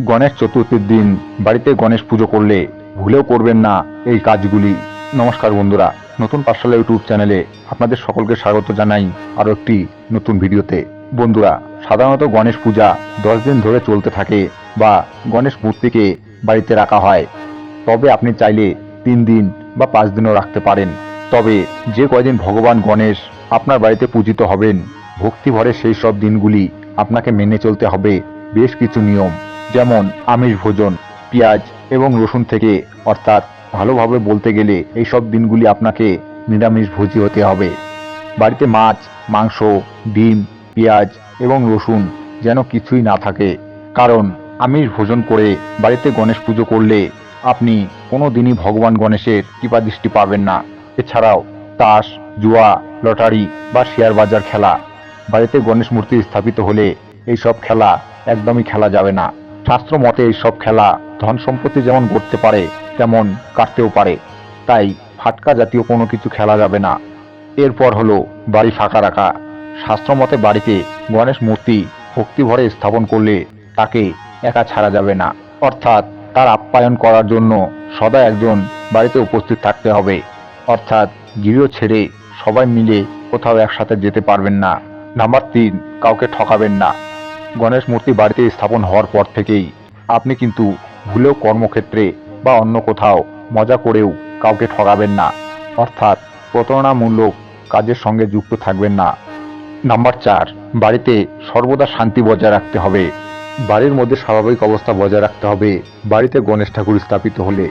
গণেশ চতুর্থীর দিন বাড়িতে গণেশ পুজো করলে ভুলেও করবেন না এই কাজগুলি। নমস্কার বন্ধুরা, নতুন পাঠশালা ইউটিউব চ্যানেলে আপনাদের সকলকে স্বাগত জানাই আরও একটি নতুন ভিডিওতে। বন্ধুরা, সাধারণত গণেশ পূজা দশ দিন ধরে চলতে থাকে বা গণেশ মূর্তিকে বাড়িতে রাখা হয়। তবে আপনি চাইলে তিন দিন বা পাঁচ দিনও রাখতে পারেন। তবে যে কয়দিন ভগবান গণেশ আপনার বাড়িতে পূজিত হবেন ভক্তি ভরে সেই সব দিনগুলি আপনাকে মেনে চলতে হবে। বেশ কিছু নিয়ম। যেমন আমিষ ভোজন, পেঁয়াজ এবং রসুন থেকে। অর্থাৎ ভালোভাবে বলতে গেলে এই সব দিনগুলি আপনাকে নিরামিষ ভোজি হতে হবে। বাড়িতে মাছ, মাংস, ডিম, পেঁয়াজ এবং রসুন যেন কিছুই না থাকে। কারণ আমিষ ভোজন করে বাড়িতে গণেশ পুজো করলে আপনি কোনো দিনই ভগবান গণেশের কৃপা দৃষ্টি পাবেন না। এছাড়াও তাস, জুয়া, লটারি বা শেয়ার বাজার খেলা। বাড়িতে গণেশ মূর্তি স্থাপিত হলে এই সব খেলা একদমই খেলা যাবে না। শাস্ত্র মতে এই সব খেলা ধন সম্পত্তি যেমন করতে পারে, তেমন কাটতেও পারে। তাই ফাটকা জাতীয় কোনো কিছু খেলা যাবে না। এরপর হলো বাড়ি ফাঁকা রাখা। শাস্ত্র মতে বাড়িতে গণেশ মূর্তি ভক্তি ভরে স্থাপন করলে তাকে একা ছাড়া যাবে না। অর্থাৎ তার আপ্যায়ন করার জন্য সদা একজন বাড়িতে উপস্থিত থাকতে হবে। অর্থাৎ গৃহ ছেড়ে সবাই মিলে কোথাও একসাথে যেতে পারবেন না। নাম্বার তিন, কাউকে ঠকাবেন না। গণেশ মূর্তি বাড়িতে স্থাপন হওয়ার পর থেকেই। আপনি কিন্তু ভুলেও কর্মক্ষেত্রে বা অন্য কোথাও মজা করেও কাউকে ঠকাবেন না। অর্থাৎ প্রতারণামূলক কাজের সঙ্গে যুক্ত থাকবেন না। নাম্বার চার, বাড়িতে সর্বদা শান্তি বজায় রাখতে হবে। বাড়ির মধ্যে স্বাভাবিক অবস্থা বজায় রাখতে হবে। বাড়িতে গণেশ ঠাকুর স্থাপিত হলে।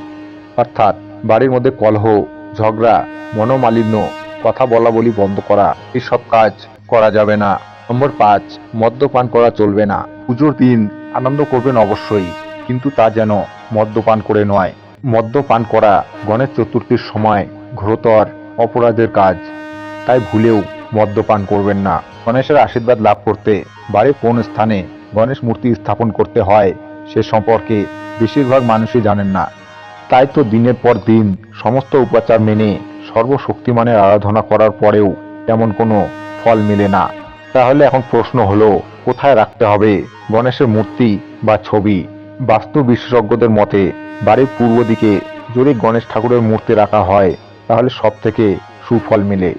অর্থাৎ বাড়ির মধ্যে কলহ, ঝগড়া, মনোমালিন্য, কথা বলা বলি বন্ধ করা, এসব কাজ করা যাবে না। নম্বর পাঁচ, মদ্যপান করা চলবে না। পুজোর দিন আনন্দ করবেন অবশ্যই, কিন্তু তা যেন মদ্যপান করে নয়। মদ্যপান করা গণেশ চতুর্থীর সময় ঘোরতর অপরাধের কাজ। তাই ভুলেও মদ্যপান করবেন না। গণেশের আশীর্বাদ লাভ করতে বাড়ির কোন স্থানে গণেশ মূর্তি স্থাপন করতে হয়, সে সম্পর্কে বেশিরভাগ মানুষই জানেন না। তাই তো দিনের পর দিন সমস্ত উপাচার মেনে সর্বশক্তিমানের আরাধনা করার পরেও তেমন কোনো ফল মেলে না। তাহলে এখন প্রশ্ন হলো, কোথায় রাখতে হবে গণেশের মূর্তি বা ছবি? বাস্তু বিশেষজ্ঞদের মতে, বাড়ির পূর্ব দিকে যদি গণেশ ঠাকুরের মূর্তি রাখা হয়, তাহলে সব থেকে সুফল মিলে।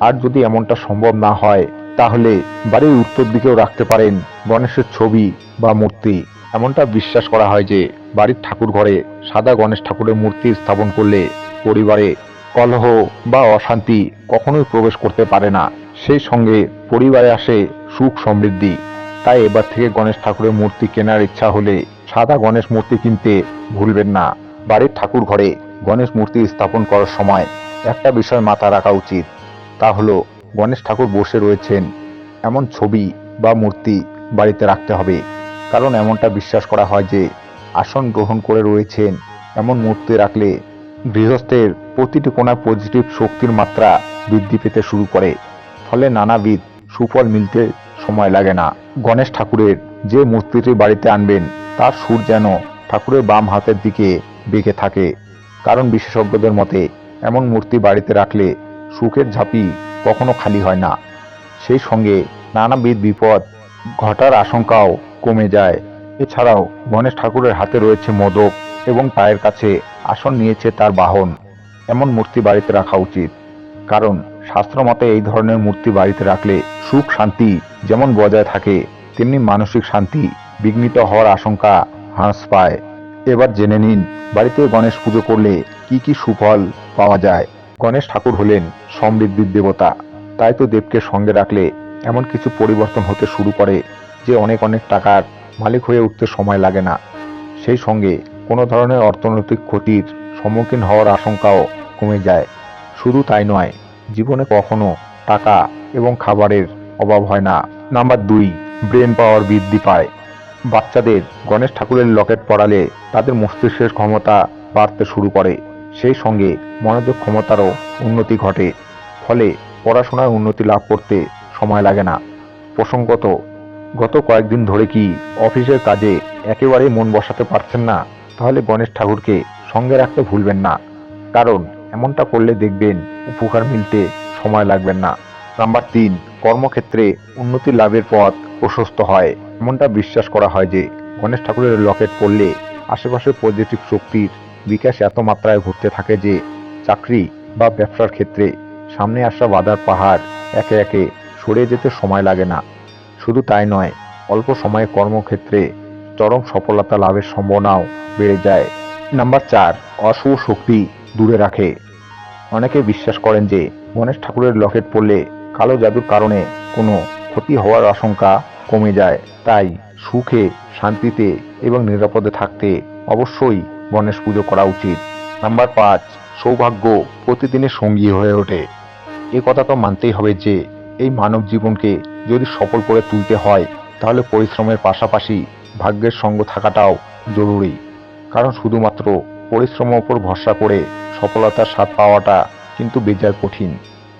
আর যদি এমনটা সম্ভব না হয়, তাহলে বাড়ির উত্তর দিকেও রাখতে পারেন গণেশের ছবি বা মূর্তি। এমনটা বিশ্বাস করা হয় যে, বাড়ির ঠাকুর ঘরে সাদা গণেশ ঠাকুরের মূর্তি স্থাপন করলে পরিবারে কলহ বা অশান্তি কখনোই প্রবেশ করতে পারে না। সেই সঙ্গে পরিবারে আসে সুখ সমৃদ্ধি। তাই এবার থেকে গণেশ ঠাকুরের মূর্তি কেনার ইচ্ছা হলে সাদা গণেশ মূর্তি কিনতে ভুলবেন না। বাড়ির ঠাকুর ঘরে গণেশ মূর্তি স্থাপন করার সময় একটা বিষয় মাথা রাখা উচিত। তা হলো, গণেশ ঠাকুর বসে রয়েছেন। এমন ছবি বা মূর্তি বাড়িতে রাখতে হবে। কারণ এমনটা বিশ্বাস করা হয় যে, আসন গ্রহণ করে রয়েছেন এমন মূর্তি রাখলে গৃহস্থের প্রতিটি কোণায় পজিটিভ শক্তির মাত্রা বৃদ্ধি পেতে শুরু করে। ফলে নানাবিধ সুফল মিলতে সময় লাগে না। গণেশ ঠাকুরের যে মূর্তিটি বাড়িতে আনবেন, তার সুর যেন ঠাকুরের বাম হাতের দিকে বেঁকে থাকে। কারণ বিশেষজ্ঞদের মতে, এমন মূর্তি বাড়িতে রাখলে সুখের ঝাঁপি কখনো খালি হয় না। সেই সঙ্গে নানাবিধ বিপদ ঘটার আশঙ্কাও কমে যায়। এছাড়াও গণেশ ঠাকুরের হাতে রয়েছে মোদক এবং পায়ের কাছে আসন নিয়েছে তার বাহন। এমন মূর্তি বাড়িতে রাখা উচিত। কারণ শাস্ত্র মতে এই ধরনের মূর্তি বাড়িতে রাখলে সুখ, শান্তি যেমন বজায় থাকে, তেমনি মানসিক শান্তি বিঘ্নিত হওয়ার আশঙ্কা হ্রাস পায়। এবার জেনে নিন, বাড়িতে গণেশ পুজো করলে কি কি সুফল পাওয়া যায়? গণেশ ঠাকুর হলেন সমৃদ্ধির দেবতা, তাই তো দেবকে সঙ্গে রাখলে এমন কিছু পরিবর্তন হতে শুরু করে যে অনেক অনেক টাকার মালিক হয়ে উঠতে সময় লাগে না। সেই সঙ্গে কোনো ধরনের অর্থনৈতিক ক্ষতির সম্মুখীন হওয়ার আশঙ্কাও কমে যায়। শুধু তাই নয় জীবনে কখনো টাকা এবং খাবারের অভাব হয় না। নাম্বার দুই, ব্রেন পাওয়ার বৃদ্ধি পায়। বাচ্চাদের গণেশ ঠাকুরের লকেট পড়ালে তাদের মস্তিষ্কের ক্ষমতা বাড়তে শুরু করে। সেই সঙ্গে মনোযোগ ক্ষমতারও উন্নতি ঘটে। ফলে পড়াশোনায় উন্নতি লাভ করতে সময় লাগে না। প্রসঙ্গত, গত কয়েকদিন ধরে কি অফিসের কাজে একেবারেই মন বসাতে পারছেন না? তাহলে গণেশ ঠাকুরকে সঙ্গে রাখতে ভুলবেন না। কারণ, এমনটা করলে দেখবেন উপকার মিলতে সময় লাগবে না। নাম্বার তিন, কর্মক্ষেত্রে উন্নতি লাভের পথ প্রশস্ত হয়। এমনটা বিশ্বাস করা হয় যে, গণেশ ঠাকুরের লকেট পড়লে আশেপাশে পজিটিভ শক্তির বিকাশ এত মাত্রায় ঘটতে থাকে যে, চাকরি বা ব্যবসার ক্ষেত্রে সামনে আসা বাধার পাহাড় একে একে সরে যেতে সময় লাগে না। শুধু তাই নয়, অল্প সময়ে কর্মক্ষেত্রে চরম সফলতা লাভের সম্ভাবনাও বেড়ে যায়। নাম্বার চার, অশুভ শক্তি দূরে রাখে। অনেকে বিশ্বাস করেন যে গণেশ ঠাকুরের লকেট পড়লে কালো জাদুর কারণে কোনো ক্ষতি হওয়ার আশঙ্কা কমে যায়। তাই সুখে, শান্তিতে এবং নিরাপদে থাকতে অবশ্যই গণেশ পুজো করা উচিত। নাম্বার পাঁচ, সৌভাগ্য প্রতিদিনের সঙ্গী হয়ে ওঠে। এ কথা তো মানতেই হবে যে এই মানব জীবনকে যদি সফল করে তুলতে হয়, তাহলে পরিশ্রমের পাশাপাশি ভাগ্যের সঙ্গ থাকাটাও জরুরি। কারণ শুধুমাত্র পরিশ্রমের উপর ভরসা করে সফলতার স্বাদ পাওয়াটা কিন্তু বেজার কঠিন।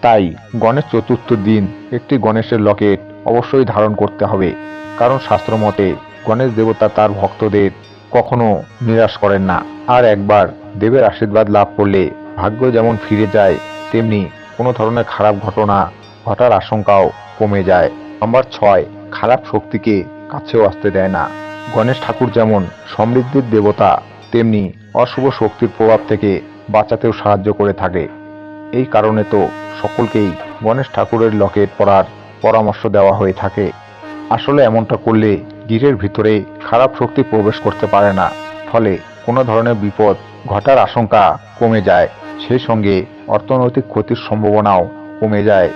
তাই গণেশ চতুর্থ দিন একটি গণেশের লকেট অবশ্যই ধারণ করতে হবে। কারণ শাস্ত্র মতে গণেশ দেবতা তার ভক্তদের কখনো নিরাশ করেন না। আর একবার দেবের আশীর্বাদ লাভ করলে ভাগ্য যেমন ফিরে যায়, তেমনি কোনো ধরনের খারাপ ঘটনা ঘটার আশঙ্কাও কমে যায়। নাম্বার ছয়, খারাপ শক্তিকে কাছেও আসতে দেয় না। গণেশ ঠাকুর যেমন সমৃদ্ধির দেবতা, তেমনি অশুভ শক্তির প্রভাব থেকে বাঁচাতেও সাহায্য করে থাকে। এই কারণে তো সকলকেই গণেশ ঠাকুরের লকেট পরার পরামর্শ দেওয়া হয়ে থাকে। আসলে এমনটা করলে গিরের ভিতরে খারাপ শক্তি প্রবেশ করতে পারে না। ফলে কোনো ধরনের বিপদ ঘটার আশঙ্কা কমে যায়। সেই সঙ্গে অর্থনৈতিক ক্ষতির সম্ভাবনাও কমে যায়।